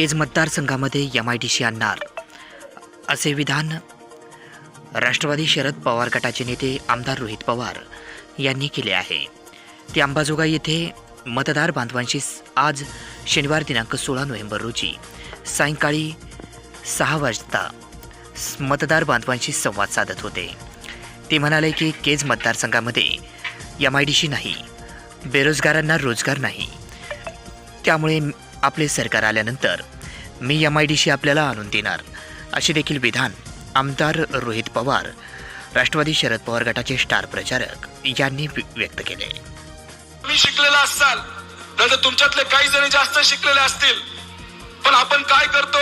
केज मतदारसंघामध्ये M I D C आणणार. असे विधान राष्ट्रवादी शरद पवार गटाचे नेते आमदार रोहित पवार यांनी केले आहे. ते अंबाजोगाई येथे मतदार बांधवांशी आज शनिवार दिनांक सोळा नोव्हेंबर रोजी सायंकाळी सहा वाजता मतदार बांधवांशी संवाद साधत होते. ते म्हणाले की केज मतदारसंघामध्ये एम आय डी सी नाही बेरोजगारांना रोजगार नाही. त्यामुळे आपले सरकार आल्यानंतर मी एम आय डी सी आपल्याला आणून देणार. असे देखील विधान आमदार रोहित पवार राष्ट्रवादी शरद पवार गटाचे स्टार प्रचारक यांनी व्यक्त केले. तुम्ही शिकलेला असाल तर तुमच्यातले काही जण जास्त शिकलेले असतील. पण आपण काय करतो?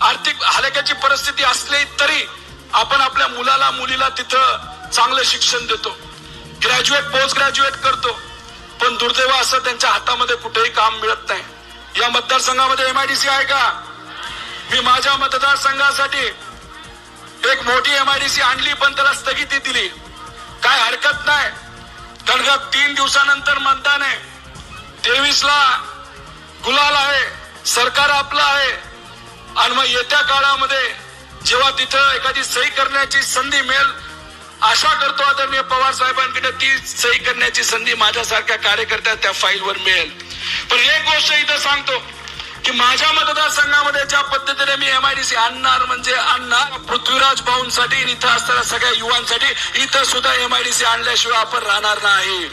आर्थिक हलक्याची परिस्थिती असली तरी आपण आपल्या मुलाला मुलीला तिथं चांगलं शिक्षण देतो. ग्रॅज्युएट पोस्ट ग्रॅज्युएट करतो. पण दुर्दैव असं त्यांच्या हातामध्ये कुठेही काम मिळत नाही. या मतदारसंघामध्ये एमआयडीसी आहे का? मी माझ्या मतदारसंघासाठी एक मोठी एमआयडीसी आणली पण त्याला स्थगिती दिली. काय हरकत नाही. कारण का तीन दिवसानंतर मतदान आहे. तेवीस ला गुलाल आहे. सरकार आपलं आहे. आणि मग येत्या काळामध्ये जेव्हा तिथं एखादी सही करण्याची संधी मिळेल आशा करतो आदरणीय पवार साहेबांकडे ती सही करण्याची संधी माझ्यासारख्या कार्यकर्त्या त्या फाईलवर मिळेल. पण हे सांगतो की माझ्या मतदारसंघामध्ये ज्या पद्धतीने मी एमआयडीसी आणणार म्हणजे आणणार पृथ्वीराज भाऊंसाठी आणि इथं असणाऱ्या सगळ्या युवांसाठी इथं सुद्धा एमआयडीसी आणल्याशिवाय आपण राहणार नाही.